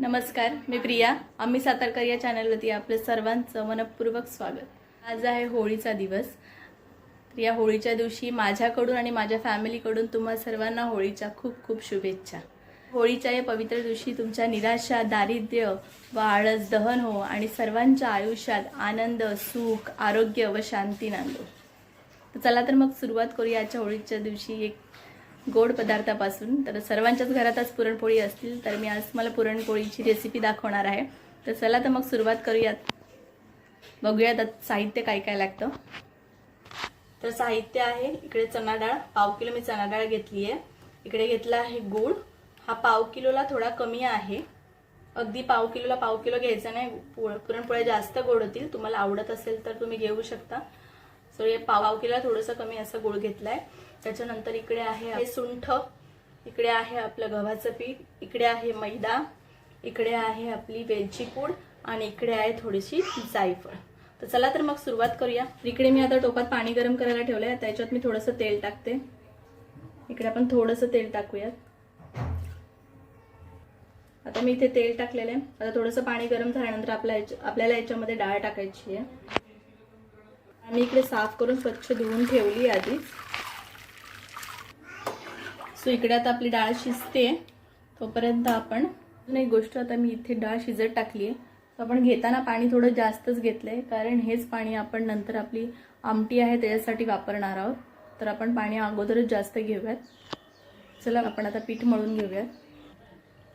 नमस्कार मी प्रिया. आम्ही सातारकर या चॅनलवरती आपलं सर्वांचं मनपूर्वक स्वागत. आज आहे होळीचा दिवस. तर या होळीच्या दिवशी माझ्याकडून आणि माझ्या फॅमिलीकडून तुम्हा सर्वांना होळीच्या खूप खूप शुभेच्छा. होळीच्या या पवित्र दिवशी तुमच्या निराशा दारिद्र्य व आळस दहन हो आणि सर्वांच्या आयुष्यात आनंद सुख आरोग्य व शांती नांदो. तर चला तर मग सुरुवात करूया आजच्या होळीच्या दिवशी एक गोड पदार्थापासून. तर सर्वांच्याच घरात आज पुरणपोळी असतील तर मी आज मला पुरणपोळीची रेसिपी दाखवणार आहे. तर चला तर मग सुरुवात करूयात. बघूयात आता साहित्य काय काय लागतं. तर साहित्य आहे इकडे चणा डाळ पाव किलो मी चणा डाळ घेतली आहे. इकडे घेतला आहे गूळ. हा पाव किलोला थोडा कमी आहे. अगदी पाव किलोला पाव किलो घ्यायचा नाही. पु- पुरणपोळ्या जास्त गोड होतील तुम्हाला आवडत असेल तर तुम्ही घेऊ शकता. सो हे पाव किला थोडंसं कमी असं गूळ घेतलाय. त्याच्यानंतर इकडे आहे हे सुंठ इकडे आहे आपलं गव्हाचं पीठ इकडे आहे मैदा इकडे आहे आपली वेलची पूड आणि इकडे आहे थोडीशी जायफळ. तर चला तर मग सुरुवात करूया. इकडे मी आता टोपात पाणी गरम करायला ठेवलंय. त्याच्यात मी थोडंसं तेल टाकते. इकडे आपण थोडंसं तेल टाकूयात. आता मी इथे तेल टाकलेलं आहे. आता थोडंसं पाणी गरम झाल्यानंतर आपल्या आपल्याला याच्यामध्ये डाळ टाकायची आहे. आम्ही इकडे साफ करून स्वच्छ धुवून ठेवली आधी. आधीच सो इकडे आता आपली डाळ शिजते. तोपर्यंत आपण नाही एक गोष्ट आता मी इथे डाळ शिजत टाकली आहे. सो आपण घेताना पाणी थोडं जास्तच घेतलं आहे कारण हेच पाणी आपण नंतर आपली आमटी आहे त्याच्यासाठी वापरणार आहोत. तर आपण पाणी अगोदरच जास्त घेऊयात. चला आपण आता पीठ मळून घेऊयात.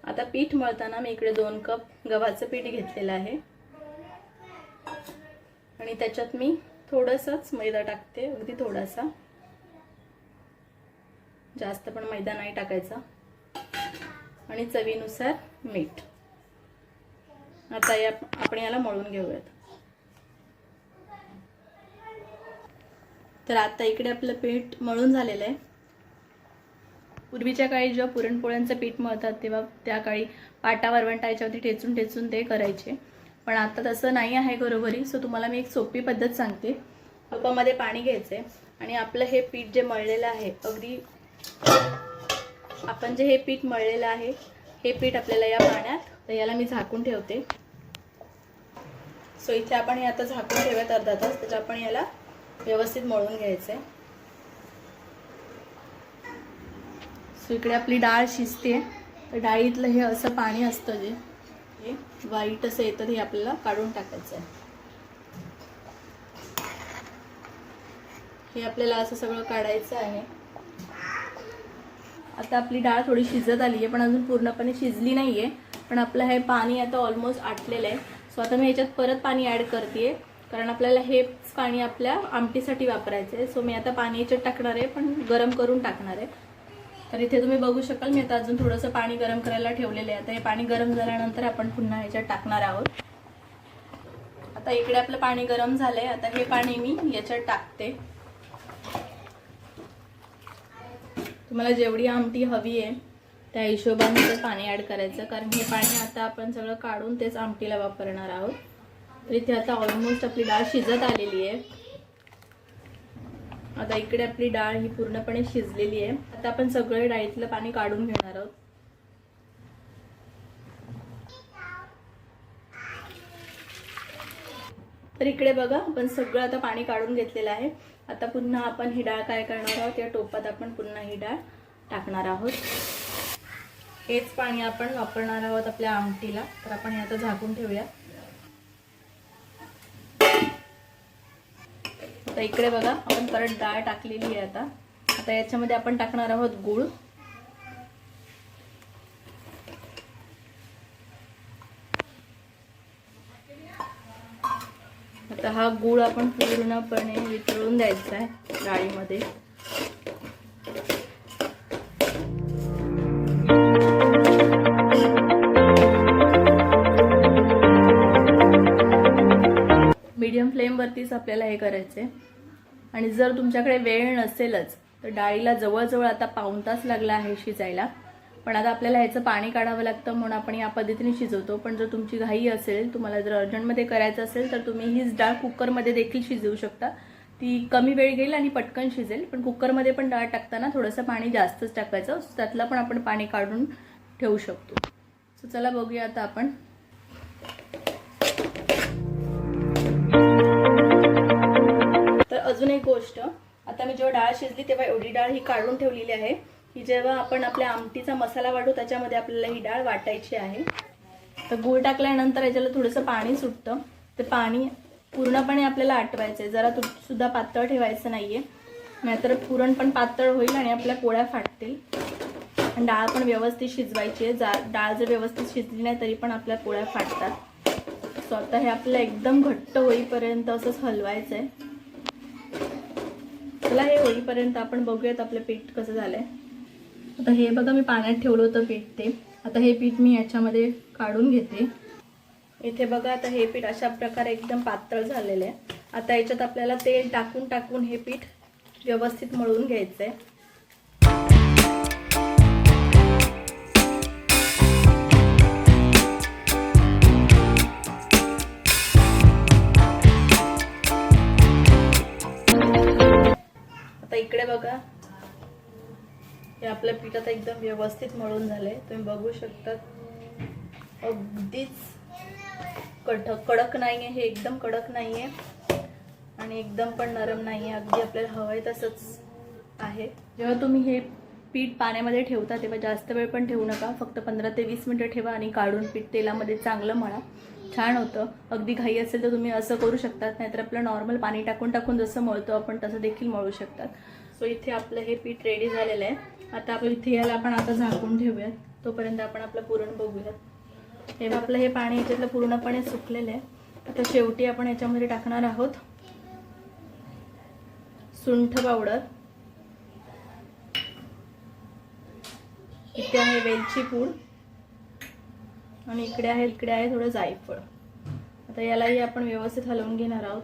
आता पीठ मळताना मी इकडे दोन कप गव्हाचं पीठ घेतलेलं आहे. आणि त्याच्यात मी थोडंसंच मैदा टाकते अगदी थोडासा. जास्त पण मैदा नाही टाकायचा. आणि चवीनुसार मीठ. आता या आपण याला मळून घेऊयात. तर आता इकडे आपलं पीठ मळून झालेलं आहे. पूर्वीच्या काळी जेव्हा पुरणपोळ्यांचं पीठ मळतात तेव्हा त्या काळी पाटा वरवंटायच्यावरती ठेचून ठेचून ते करायचे. पण आता तसं नाही आहे घरोघरी सो तुम्हाला मी एक सोपी पद्धत सांगते. कपामध्ये पाणी घ्यायचे आणि आपलं हे पीठ जे मळलेलं आहे अगदी आपण जे हे पीठ मळलेलं आहे हे पीठ आपल्याला या पाण्यात तर याला मी झाकून ठेवते. सो इथे आपण हे आता झाकून ठेवत अर्धा तास त्याच्या आपण याला व्यवस्थित मळून घ्यायचं आहे सो इकडे आपली डाळ शिजते तर डाळीतलं हे असं पाणी असतं जे वाईट असं येतं हे आपल्याला काढून टाकायचं आहे हे आपल्याला असं सगळं काढायचं आहे. आता आपली डाळ थोडी शिजत आली आहे पण अजून पूर्णपणे शिजली नाही आहे पण आपलं हे पाणी आता ऑलमोस्ट आटलेलं आहे. सो आता मी ह्याच्यात परत पाणी ॲड करते कारण आपल्याला हेच पाणी आपल्या आमटीसाठी वापरायचं आहे सो मी आता पाणी याच्यात टाकणार आहे पण गरम करून टाकणार आहे. तर इथे तुम्ही बघू शकाल मी आता अजून थोडंसं पाणी गरम करायला ठेवलेलं आहे. आता हे पाणी गरम झाल्यानंतर आपण पुन्हा ह्याच्यात टाकणार आहोत. आता इकडे आपलं पाणी गरम झालंय. आता हे पाणी मी याच्यात टाकते. तुम्हाला जेवढी आमटी हवी आहे त्या हिशोबाने ते पाणी ॲड करायचं. कारण हे पाणी आता आपण सगळं काढून तेच आमटीला वापरणार आहोत. तर इथे आता ऑलमोस्ट आपली डाळ शिजत आलेली आहे. आता इकडे आपली डाळ ही पूर्णपणे शिजलेली आहे. आता आपण सगळे डाळीतलं पाणी काढून घेणार आहोत. तर इकडे बघा आपण सगळं आता पाणी काढून घेतलेलं आहे. आता पुन्हा आपण ही डाळ काय करणार आहोत या टोपात आपण पुन्हा ही डाळ टाकणार आहोत. हेच पाणी आपण वापरणार आहोत आपल्या आमटीला. तर आपण हे आता झाकून ठेवूया. आता इकडे बघा आपण परत डाळ टाकलेली आहे आता. आता याच्यामध्ये आपण टाकणार आहोत गूळ. आता हा गूळ आपण पूर्णपणे वितळून द्यायचा आहे डाळीमध्ये. फ्लेमवरतीच आपल्याला हे करायचं आहे आणि जर तुमच्याकडे वेळ नसेलच तर डाळीला जवळजवळ आता पाऊण तास लागला आहे शिजायला. पण आता आपल्याला ह्याचं पाणी काढावं लागतं म्हणून आपण या पद्धतीने शिजवतो. पण जर तुमची घाई असेल तुम्हाला जर अर्जंटमध्ये करायचं असेल तर तुम्ही हीच डाळ कुकरमध्ये देखील शिजवू शकता. ती कमी वेळ घेईल आणि पटकन शिजेल. पण कुकरमध्ये पण डाळ टाकताना थोडंसं पाणी जास्तच टाकायचं. त्यातलं पण आपण पाणी काढून ठेवू शकतो. सो चला बघूया आता आपण. अजून एक गोष्ट. आता मी जेव्हा डाळ शिजली तेव्हा एवढी डाळ ही काढून ठेवलेली आहे ही जेव्हा आपण आपल्या आमटीचा मसाला वाढू त्याच्यामध्ये आपल्याला ही डाळ वाटायची आहे. तर गूळ टाकल्यानंतर याच्याला थोडंसं पाणी सुटतं. ते पाणी पूर्णपणे आपल्याला आटवायचं आहे जरा सुद्धा पातळ ठेवायचं नाहीये. नाहीतर पुरण पण पातळ होईल आणि आपल्या पोळ्या फाटतील. आणि डाळ पण व्यवस्थित शिजवायची आहे. जा डाळ जर व्यवस्थित शिजली नाही तरी पण आपल्या पोळ्या फाटतात. सो आता हे आपल्याला एकदम घट्ट होईपर्यंत असंच हलवायचं आहे चला हे होईपर्यंत आपण बघूयात आपलं पीठ कसं झालं आहे आता हे बघा मी पाण्यात ठेवलं होतं पीठ ते. आता हे पीठ मी याच्यामध्ये काढून घेते. इथे बघा आता हे पीठ अशा प्रकारे एकदम पातळ झालेलं आहे. आता याच्यात आपल्याला तेल टाकून टाकून हे पीठ व्यवस्थित मळून घ्यायचं आहे आता इकडे बघा. हे आपलं पीठ आता एकदम व्यवस्थित मळून झालंय. तुम्ही बघू शकता. अगदीच कठ कडक नाही आहे हे एकदम कडक नाही आहे आणि एकदम पण नरम नाही आहे अगदी आपल्याला हवंय तसंच आहे. जेव्हा तुम्ही हे पीठ पाण्यामध्ये ठेवता तेव्हा जास्त वेळ पण ठेवू नका. फक्त पंधरा ते वीस मिनटं ठेवा आणि काढून पीठ तेलामध्ये चांगलं मळा. छान होतं. अगदी घाई असेल तर तुम्ही असं करू शकतात नाहीतर आपलं नॉर्मल पाणी टाकून टाकून जसं मळतो आपण तसं देखील मळू शकतात. सो इथे आपलं हे पीठ रेडी झालेलं आहे. आता आपण इथे याला आपण आता झाकून ठेवूयात. तोपर्यंत आपण आपलं पुरण बघूयात. हे आपलं हे पाणी याच्यातलं पूर्णपणे सुकलेलं आहे. आता शेवटी आपण याच्यामध्ये टाकणार आहोत सुंठ पावडर. इथे आहे वेलची पूड. आणि इकडे आहे इकडे आहे थोडं जायफळ आता यालाही आपण व्यवस्थित हलवून घेणार आहोत.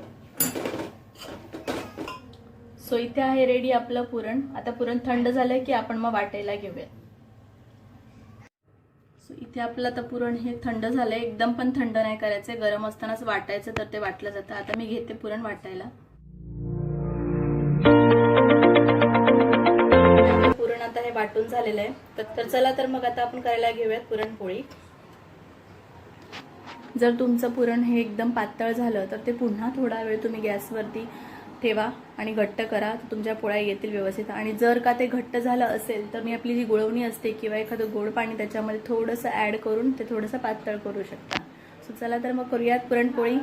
सो इथे आहे रेडी आपलं पुरण. आता पुरण थंड झालं की आपण मग वाटायला घेऊया. सो इथे आपलं आता पुरण हे थंड झालंय. एकदम पण थंड नाही करायचं गरम असतानाच वाटायचं तर ते वाटलं जातं. आता मी घेते पुरण वाटायला. पुरण आता हे वाटून झालेलं आहे. तर- तर चला तर मग आता आपण करायला घेऊयात पुरणपोळी. जर तुमचं पुरण हे एकदम पातळ झालं तर ते पुन्हा थोडा वेळ तुम्ही गॅसवरती ठेवा आणि घट्ट करा तर तुमच्या पोळ्या येतील व्यवस्थित. आणि जर का ते घट्ट झालं असेल तर मी आपली जी गुळवणी असते किंवा एखादं गोड पाणी त्याच्यामध्ये थोडंसं ॲड करून ते थोडंसं पातळ करू शकता. सो चला तर मग करूयात पुरणपोळी.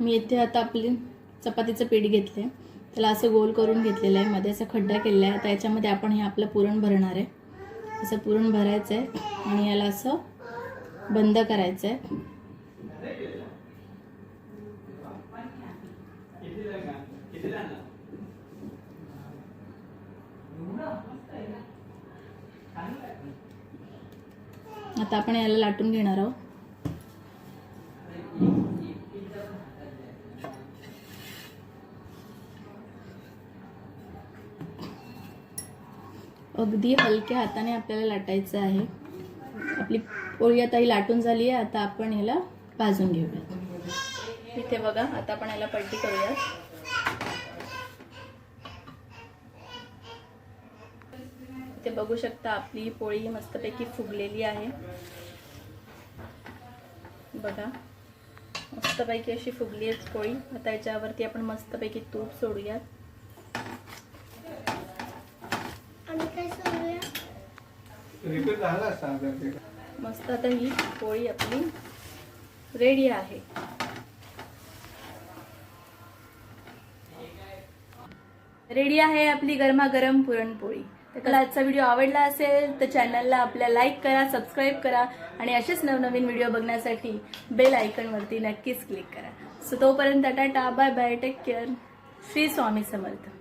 मी इथे आता आपली चपातीचं पीठ घेतले त्याला असं गोल करून घेतलेलं आहे. मध्ये असं खड्डा केलेला आहे. आता याच्यामध्ये आपण हे आपलं पुरण भरणार आहे. असं पुरण भरायचं आहे आणि याला असं बंद करायचं आहे आता आपण याला लाटून घेणार आहोत. अगदी हलक्या हाताने आपल्याला लाटायचं आहे. आपली पोळी आता ही लाटून झाली आहे आता आपण ह्याला भाजून घेऊयात. इथे बघा आता आपण ह्याला पलटी करूयात. इथे बघू शकता आपली पोळी मस्तपैकी फुगलेली आहे. बघा मस्तपैकी अशी फुगली आहे पोळी. आता याच्यावरती आपण मस्तपैकी तूप सोडूयात. रिपेअर झाला ते. मस्त. आता ही पोळी आपली रेडी आहे. रेडी आहे आपली गरमागरम पुरणपोळी. तर कला आजचा व्हिडिओ आवडला असेल तर चॅनलला आपल्या लाईक करा सबस्क्राईब करा आणि असेच नवनवीन व्हिडिओ बघण्यासाठी बेल आयकॉनवरती नक्कीच क्लिक करा. सो तोपर्यंत tata bye bye take care Shri Swami Samarth.